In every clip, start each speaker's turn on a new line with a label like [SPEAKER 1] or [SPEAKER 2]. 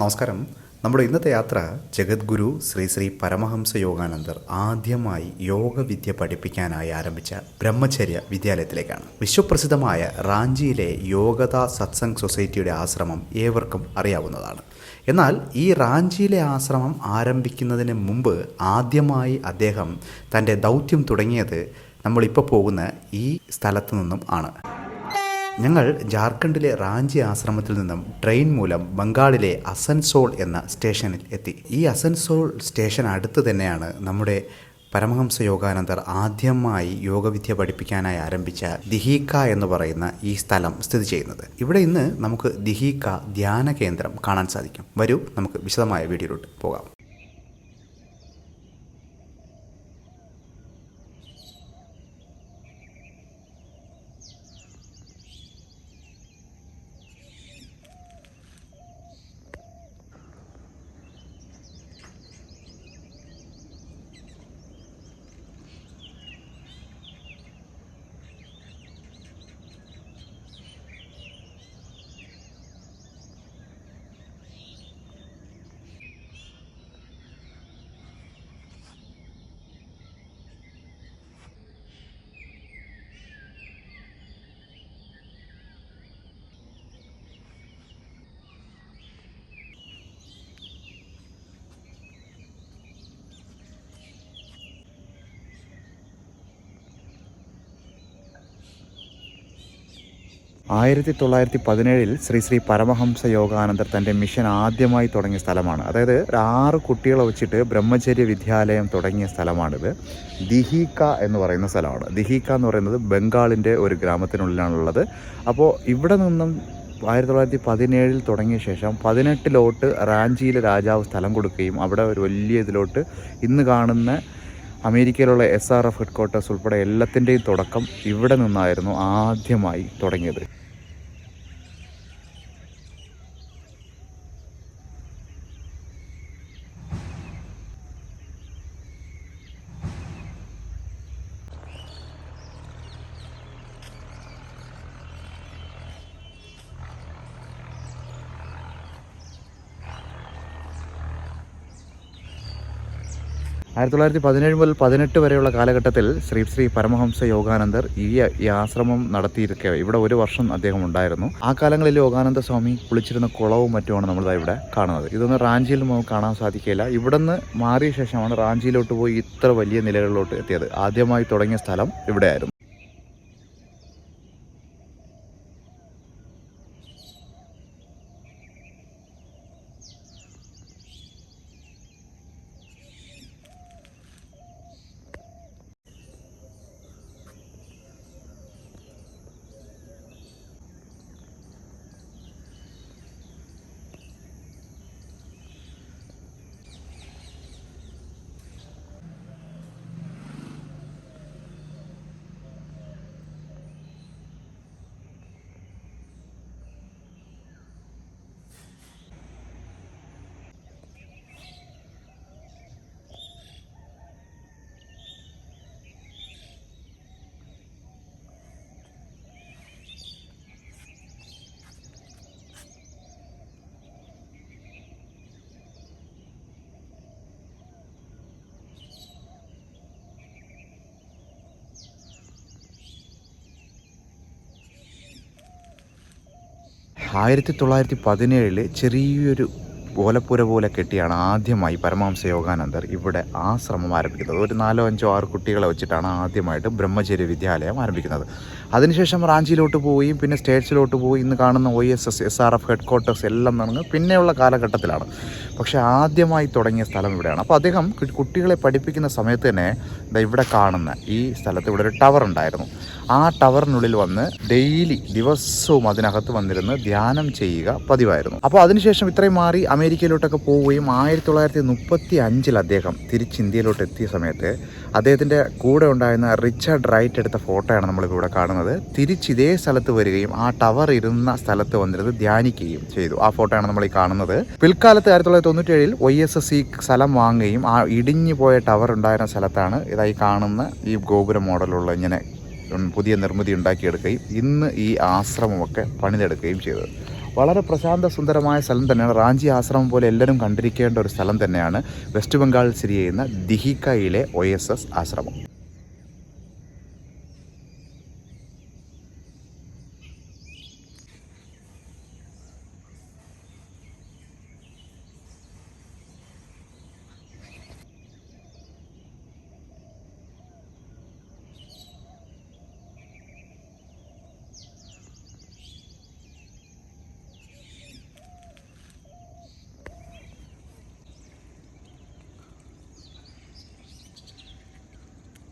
[SPEAKER 1] നമസ്കാരം. നമ്മുടെ ഇന്നത്തെ യാത്ര ജഗദ്ഗുരു ശ്രീ ശ്രീ പരമഹംസ യോഗാനന്ദർ ആദ്യമായി യോഗവിദ്യ പഠിപ്പിക്കാനായി ആരംഭിച്ച ബ്രഹ്മചര്യ വിദ്യാലയത്തിലേക്കാണ്. വിശ്വപ്രസിദ്ധമായ റാഞ്ചിയിലെ യോഗത സത്സംഗ് സൊസൈറ്റിയുടെ ആശ്രമം ഏവർക്കും അറിയാവുന്നതാണ്. എന്നാൽ ഈ റാഞ്ചിയിലെ ആശ്രമം ആരംഭിക്കുന്നതിന് മുമ്പ് ആദ്യമായി അദ്ദേഹം തന്റെ ദൗത്യം തുടങ്ങിയത് നമ്മളിപ്പോൾ പോകുന്ന ഈ സ്ഥലത്തു നിന്നും ആണ്. ഞങ്ങൾ ജാർഖണ്ഡിലെ റാഞ്ചി ആശ്രമത്തിൽ നിന്നും ട്രെയിൻ മൂലം ബംഗാളിലെ അസൻസോൾ എന്ന സ്റ്റേഷനിൽ എത്തി. ഈ അസൻസോൾ സ്റ്റേഷൻ അടുത്ത് തന്നെയാണ് നമ്മുടെ പരമഹംസ യോഗാനന്ദർ ആദ്യമായി യോഗവിദ്യ പഠിപ്പിക്കാനായി ആരംഭിച്ച ദിഹീക്ക എന്ന് പറയുന്ന ഈ സ്ഥലം സ്ഥിതി ചെയ്യുന്നത്. ഇവിടെ ഇന്ന് നമുക്ക് ദിഹീക്ക ധ്യാന കേന്ദ്രം കാണാൻ സാധിക്കും. വരൂ നമുക്ക് വിശദമായ വീഡിയോയിലോട്ട് പോകാം.
[SPEAKER 2] ആയിരത്തി തൊള്ളായിരത്തി പതിനേഴിൽ ശ്രീ ശ്രീ പരമഹംസ യോഗാനന്ദർ തന്റെ മിഷൻ ആദ്യമായി തുടങ്ങിയ സ്ഥലമാണ്. അതായത് ആറ് കുട്ടികളെ വെച്ചിട്ട് ബ്രഹ്മചര്യ വിദ്യാലയം തുടങ്ങിയ സ്ഥലമാണിത്. ദിഹീക്ക എന്ന് പറയുന്ന സ്ഥലമാണ്. ദിഹീക്ക എന്ന് പറയുന്നത് ബംഗാളിന്റെ ഒരു ഗ്രാമത്തിനുള്ളിലാണുള്ളത്. അപ്പോൾ ഇവിടെ നിന്നും ആയിരത്തി തൊള്ളായിരത്തി പതിനേഴിൽ തുടങ്ങിയ ശേഷം പതിനെട്ടിലോട്ട് റാഞ്ചിയിലെ രാജാവ് സ്ഥലം കൊടുക്കുകയും അവിടെ ഒരു വലിയ ഇതിലോട്ട് ഇന്ന് കാണുന്ന അമേരിക്കയിലുള്ള എസ് ആർ എഫ് ഹെഡ്ക്വാർട്ടേഴ്സ് ഉൾപ്പെടെ എല്ലാത്തിന്റെയും തുടക്കം ഇവിടെ നിന്നായിരുന്നു ആദ്യമായി തുടങ്ങിയത്. ആയിരത്തി തൊള്ളായിരത്തി പതിനേഴ് മുതൽ പതിനെട്ട് വരെയുള്ള കാലഘട്ടത്തിൽ ശ്രീ ശ്രീ പരമഹംസ യോഗാനന്ദർ ഈ ഈ ആശ്രമം നടത്തിയിരിക്കുക ഇവിടെ ഒരു വർഷം അദ്ദേഹം ഉണ്ടായിരുന്നു. ആ കാലങ്ങളിൽ യോഗാനന്ദ സ്വാമി കുളിച്ചിരുന്ന കുളവും മറ്റുമാണ് നമ്മൾ ഇവിടെ കാണുന്നത്. ഇതൊന്നും റാഞ്ചിയിൽ നമുക്ക് കാണാൻ സാധിക്കില്ല ഇവിടുന്ന് മാറിയ ശേഷമാണ് റാഞ്ചിയിലോട്ട് പോയി ഇത്ര വലിയ നിലകളിലോട്ട് എത്തിയത്. ആദ്യമായി തുടങ്ങിയ സ്ഥലം ഇവിടെയായിരുന്നു. ആയിരത്തി തൊള്ളായിരത്തി പതിനേഴിൽ ചെറിയൊരു ഓലപ്പുര പോലെ കെട്ടിയാണ് ആദ്യമായി പരമഹംസ യോഗാനന്ദർ ഇവിടെ ആശ്രമം ആരംഭിക്കുന്നത്. ഒരു നാലോ അഞ്ചോ ആറ് കുട്ടികളെ വെച്ചിട്ടാണ് ആദ്യമായിട്ട് ബ്രഹ്മചര്യ വിദ്യാലയം ആരംഭിക്കുന്നത്. അതിനുശേഷം റാഞ്ചിയിലോട്ട് പോയി പിന്നെ സ്റ്റേറ്റ്സിലോട്ട് പോയി ഇന്ന് കാണുന്ന O S S S R F headquarters എല്ലാം നടന്ന് പിന്നെയുള്ള കാലഘട്ടത്തിലാണ്. പക്ഷേ ആദ്യമായി തുടങ്ങിയ സ്ഥലം ഇവിടെയാണ്. അപ്പോൾ അദ്ദേഹം കുട്ടികളെ പഠിപ്പിക്കുന്ന സമയത്ത് തന്നെ ഇവിടെ കാണുന്ന ഈ സ്ഥലത്ത് ഇവിടെ ഒരു ടവർ ഉണ്ടായിരുന്നു. ആ ടവറിനുള്ളിൽ വന്ന് ഡെയിലി ദിവസവും അതിനകത്ത് വന്നിരുന്ന് ധ്യാനം ചെയ്യുക പതിവായിരുന്നു. അപ്പോൾ അതിനുശേഷം ഇത്രയും മാറി അമേരിക്കയിലോട്ടൊക്കെ പോവുകയും ആയിരത്തി തൊള്ളായിരത്തി മുപ്പത്തി അഞ്ചിൽ അദ്ദേഹം തിരിച്ച് ഇന്ത്യയിലോട്ട് എത്തിയ സമയത്ത് അദ്ദേഹത്തിന്റെ കൂടെ ഉണ്ടായിരുന്ന റിച്ചാർഡ് റൈറ്റ് എടുത്ത ഫോട്ടോയാണ് നമ്മളിവിടെ കാണുന്നത്. തിരിച്ച് ഇതേ സ്ഥലത്ത് വരികയും ആ ടവർ ഇരുന്ന സ്ഥലത്ത് വന്നിരുന്ന് ധ്യാനിക്കുകയും ചെയ്തു. ആ ഫോട്ടോയാണ് നമ്മൾ ഈ കാണുന്നത്. പിൽക്കാലത്ത് ആയിരത്തി തൊള്ളായിരത്തി തൊണ്ണൂറ്റേഴിൽ വൈ എസ് എസ് സി സ്ഥലം വാങ്ങുകയും ആ ഇടിഞ്ഞു പോയ ടവർ ഉണ്ടായിരുന്ന സ്ഥലത്താണ് ഇതായി കാണുന്ന ഈ ഗോപുര മോഡലുള്ള ഇങ്ങനെ പുതിയ നിർമ്മിതി ഉണ്ടാക്കിയെടുക്കുകയും ഇന്ന് ഈ ആശ്രമമൊക്കെ പണിതെടുക്കുകയും ചെയ്തത്. വളരെ പ്രശാന്ത സുന്ദരമായ സ്ഥലം തന്നെയാണ്. റാഞ്ചി ആശ്രമം പോലെ എല്ലാവരും കണ്ടിരിക്കേണ്ട ഒരു സ്ഥലം തന്നെയാണ് വെസ്റ്റ് ബംഗാളിൽ സ്ഥിതി ചെയ്യുന്ന ദിഹിക്കയിലെ ഒ ആശ്രമം.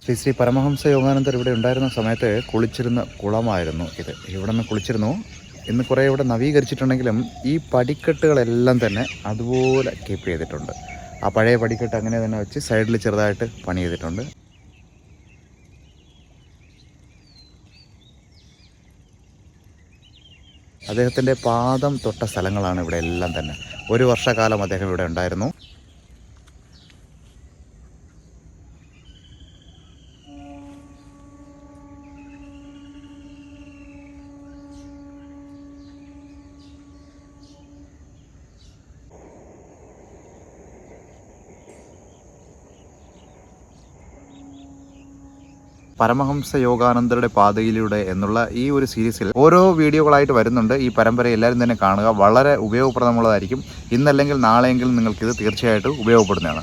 [SPEAKER 2] ശ്രീ ശ്രീ പരമഹംസ യോഗാനന്ദർ ഇവിടെ ഉണ്ടായിരുന്ന സമയത്ത് കുളിച്ചിരുന്ന കുളമായിരുന്നു ഇത്. ഇവിടെ നിന്ന് കുളിച്ചിരുന്നു. ഇന്ന് കുറേ ഇവിടെ നവീകരിച്ചിട്ടുണ്ടെങ്കിലും ഈ പടിക്കെട്ടുകളെല്ലാം തന്നെ അതുപോലെ കീപ്പ് ചെയ്തിട്ടുണ്ട്. ആ പഴയ പടിക്കെട്ട് അങ്ങനെ തന്നെ വെച്ച് സൈഡിൽ ചെറുതായിട്ട് പണി ചെയ്തിട്ടുണ്ട്. അദ്ദേഹത്തിന്റെ പാദം തൊട്ട സ്ഥലങ്ങളാണ് ഇവിടെ എല്ലാം തന്നെ. ഒരു വർഷക്കാലം അദ്ദേഹം ഇവിടെ ഉണ്ടായിരുന്നു. പരമഹംസ യോഗാനന്ദരുടെ പാതയിലൂടെ എന്നുള്ള ഈ ഒരു സീരീസിൽ ഓരോ വീഡിയോകളായിട്ട് വരുന്നുണ്ട്. ഈ പരമ്പര എല്ലാവരും തന്നെ കാണുക. വളരെ ഉപയോഗപ്രദമുള്ളതായിരിക്കും. ഇന്നല്ലെങ്കിൽ നാളെയെങ്കിലും നിങ്ങൾക്കിത് തീർച്ചയായിട്ടും ഉപയോഗപ്പെടുന്നതാണ്.